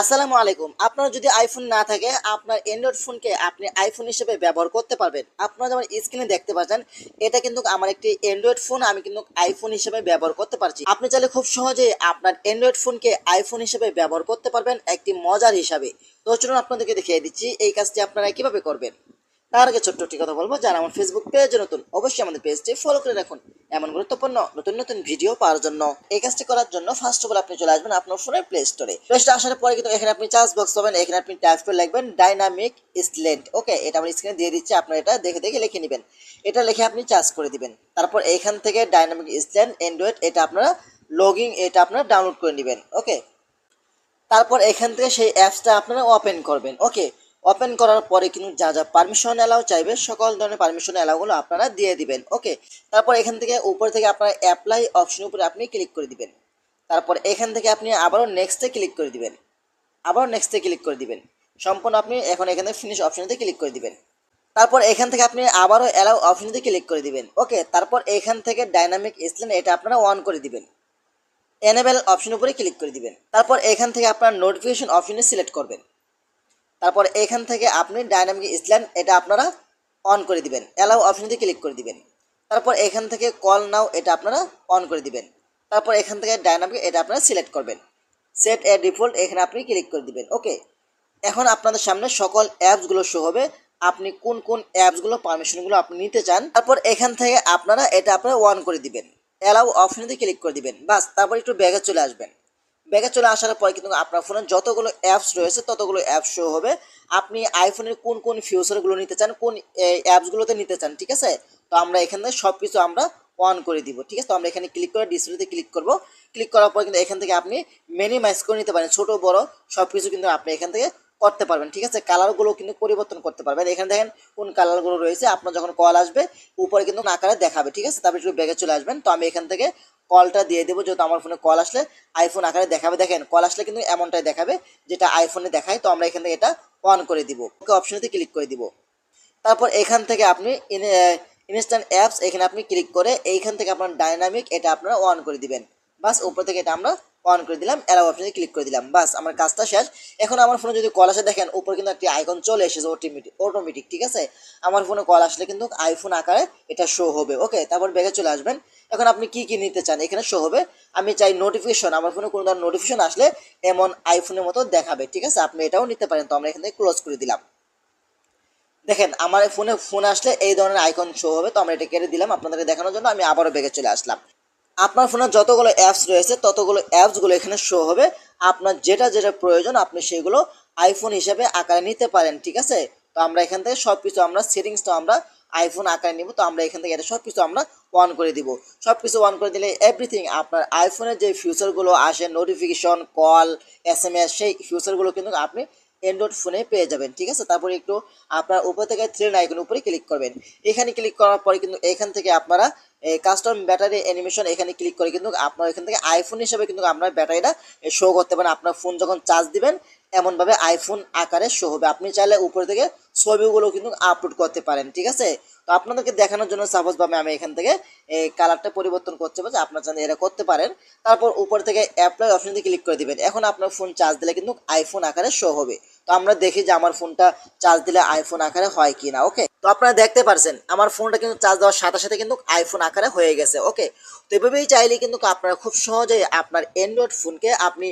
আসসালামু আলাইকুম। আপনার যদি আইফোন না থাকে, আপনার অ্যান্ড্রয়েড ফোনকে আপনি আইফোন হিসেবে ব্যবহার করতে পারবেন। আপনারা যেমন স্ক্রিনে দেখতে পাচ্ছেন, এটা কিন্তু আমার একটি অ্যান্ড্রয়েড ফোন আমি কিন্তু আইফোন হিসেবে ব্যবহার করতে পারছি। আপনি চাইলে খুব সহজে আপনার অ্যান্ড্রয়েড ফোনকে আইফোন হিসেবে ব্যবহার করতে পারবেন, একটি মজার হিসাবে। তো চলুন আপনাদেরকে দেখিয়ে দিচ্ছি, এই কাজটি আপনারা কীভাবে করবেন। তার আগে ছোট্ট একটি কথা বলব, যারা আমার ফেসবুক পেজে নতুন, অবশ্যই আমাদের পেজটি ফলো করে রাখুন। এমন গুরুত্বপূর্ণ, নতুন নতুন ভিডিও পাওয়ার জন্য, এই কাজটি করার জন্য ফার্স্ট অফ অল আপনি চলে আসবেন আপনার ফোনের প্লে স্টোরে প্লে স্টোরে আসার পরে কিন্তু এখানে আপনি চার্জ বক্স পাবেন, এখানে আপনি টাইপ করে লিখবেন ডাইনামিক স্লেন্ট ওকে এটা আমার স্ক্রিনে দিয়ে দিচ্ছি, আপনার এটা দেখে দেখে লিখে নেবেন। এটা লিখে আপনি চার্জ করে দিবেন। তারপর এখান থেকে ডাইনামিক স্ল্যান্ড অ্যান্ড্রয়েড এটা আপনারা লগিং এটা আপনারা ডাউনলোড করে নেবেন ওকে তারপর এখান থেকে সেই অ্যাপসটা আপনারা ওপেন করবেন ওকে ওপেন করার পরে কিন্তু যা যা পারমিশন অ্যালাউ চাইবে, সকল ধরনের পারমিশন অ্যালাউগুলো আপনারা দিয়ে দিবেন ওকে তারপর এখান থেকে উপর থেকে আপনারা অ্যাপ্লাই অপশনের উপরে আপনি ক্লিক করে দিবেন। তারপর এখান থেকে আপনি আবারও নেক্সটে ক্লিক করে দিবেন। আবারও নেক্সটে ক্লিক করে দিবেন। সম্পূর্ণ আপনি এখন এখানে ফিনিশ অপশনেতে ক্লিক করে দিবেন। তারপর এখান থেকে আপনি আবারও অ্যালাউ অপশনেতে ক্লিক করে দিবেন ওকে তারপর এখান থেকে ডাইনামিক স্ক্রিন এটা আপনারা অন করে দিবেন। এনেবেল অপশন উপরে ক্লিক করে দিবেন। তারপর এখান থেকে আপনার নোটিফিকেশন অপশনে সিলেক্ট করবেন। তারপর এখান থেকে আপনি ডাইনামিক ইসল্যান্ড এটা আপনারা অন করে দিবেন। অ্যালাউ অপশনতে ক্লিক করে দিবেন। তারপর এখান থেকে কল নাও এটা আপনারা অন করে দিবেন। তারপর এখান থেকে ডাইনামিক এটা আপনারা সিলেক্ট করবেন। সেট এ ডিফল্ট এখানে আপনি ক্লিক করে দিবেন। ওকে এখন আপনাদের সামনে সকল অ্যাপসগুলো শো হবে। আপনি কোন কোন অ্যাপসগুলো পারমিশনগুলো আপনি নিতে চান। তারপর এখান থেকে আপনারা এটা আপনারা অন করে দিবেন। অ্যালাউ অপশনেতে ক্লিক করে দিবেন। বাস, তারপর একটু ব্যাগে চলে আসবেন। ব্যাগে চলে আসার পরে কিন্তু আপনার ফোনে যতগুলো অ্যাপস রয়েছে, ততগুলো অ্যাপস শো হবে। আপনি আইফোনের কোন কোন ফিউচারগুলো নিতে চান, কোন অ্যাপসগুলোতে নিতে চান, ঠিক আছে? তো আমরা এখান থেকে সব কিছু আমরা অন করে দিব, ঠিক আছে? তো আমরা এখানে ক্লিক করে ডিসপ্লেতে ক্লিক করব। ক্লিক করার পর কিন্তু এখান থেকে আপনি মিনিমাইজ করে নিতে পারেন, ছোট, বড় সব কিছু কিন্তু আপনি এখান থেকে করতে পারবেন, ঠিক আছে? কালারগুলো কিন্তু পরিবর্তন করতে পারবেন। এখানে দেখেন কোন কালারগুলো রয়েছে, আপনার যখন কল আসবে, উপরে কিন্তু আকারে দেখাবে, ঠিক আছে? তারপরে একটু ব্যাগে চলে আসবেন। তো আমি এখান থেকে কলটা দিয়ে দেবো, যেহেতু আমার ফোনে কল আসলে আইফোন আকারে দেখাবে। দেখেন কল আসলে কিন্তু এমনটাই দেখাবে, যেটা আইফোনে দেখায়। তো আমরা এখান থেকে এটা অন করে দিব। ওকে অপশনেতে ক্লিক করে দিব। তারপর এখান থেকে আপনি ইনস্ট্যান্ট অ্যাপস এখানে আপনি ক্লিক করে এইখান থেকে আপনার ডাইনামিক এটা আপনারা অন করে দিবেন। বাস, উপর থেকে এটা আমরা অন করে দিলাম অ্যালাউ অপশনে ক্লিক করে দিলাম। বাস আমার কাজটা শেষ। এখন আমার ফোনে যদি কল আসে, দেখেন, উপর কিন্তু একটি আইকন চলে এসেছে অটোমেটিক অটোমেটিক ঠিক আছে? আমার ফোনে কল আসলে কিন্তু আইফোন আকারে এটা শো হবে ওকে তারপর ব্যাগে চলে আসবেন। এখন আপনি কি কি নিতে চান, এখানে শো হবে। আমি চাই নোটিফিকেশন আমার ফোনে কোনো ধরনের নোটিফিকেশন আসলে এমন আইফোনের মতো দেখাবে, ঠিক আছে? আপনি এটাও নিতে পারেন, তো আমরা এখান থেকে ক্লোজ করে দিলাম। দেখেন, আমার ফোনে ফোন আসলে এই ধরনের আইকন শো হবে, তো আমরা এটা কেটে দিলাম, আপনাদেরকে দেখানোর জন্য আমি আবারও বেগে চলে আসলাম। আপনার ফোনে যতগুলো অ্যাপস রয়েছে, ততগুলো অ্যাপসগুলো এখানে শো হবে। আপনার যেটা যেটা প্রয়োজন, আপনি সেগুলো আইফোন হিসেবে আকারে নিতে পারেন, ঠিক আছে? তো আমরা এখান থেকে সব কিছু আমরা সেটিংসটা আমরা আইফোন আকারে নিব, তো আমরা এখান থেকে এটা সব কিছু আমরা অন করে দিব। সব কিছু অন করে দিলে এভরিথিং আপনার আইফোনের যে ফিউচারগুলো আসে notification call S M S সেই ফিউচারগুলো কিন্তু আপনি অ্যান্ড্রয়েড ফোনে পেয়ে যাবেন, ঠিক আছে? তারপরে একটু আপনার উপর থেকে থ্রি আইকন উপরে ক্লিক করবেন। এখানে ক্লিক করার পরে কিন্তু এখান থেকে আপনারা কাস্টম ব্যাটারি অ্যানিমেশন এখানে ক্লিক করে কিন্তু আপনার এখান থেকে আইফোন হিসেবে কিন্তু আপনার ব্যাটারিটা শো করতে পারেন। আপনার ফোন যখন চার্জ দিবেন, এমনভাবে আইফোন আকারে শো হবে। আপনি চাইলে উপরে থেকে ছবিগুলো কিন্তু আপলোড করতে পারেন, ঠিক আছে? তো আপনাদেরকে দেখানোর জন্য সাপোজ ভাবে আমি এখান থেকে এই কালারটা পরিবর্তন করতে পারছি আপনার চান এটা করতে পারেন। তারপর উপর থেকে অ্যাপ্লাই অপশনে ক্লিক করে দিবেন। এখন আপনার ফোন চার্জ দিলে কিন্তু আইফোন আকারে শো হবে। তো আমরা দেখি যে আমার ফোনটা চার্জ দিলে আইফোন আকারে হয় কি না ওকে তো আপনারা দেখতে পারছেন, আমার ফোনটা কিন্তু চার্জ দেওয়ার সাথে সাথে কিন্তু আইফোন আকারে হয়ে গেছে ওকে তো এভাবেই চাইলে কিন্তু আপনারা খুব সহজেই আপনার অ্যান্ড্রয়েড ফোনকে আপনি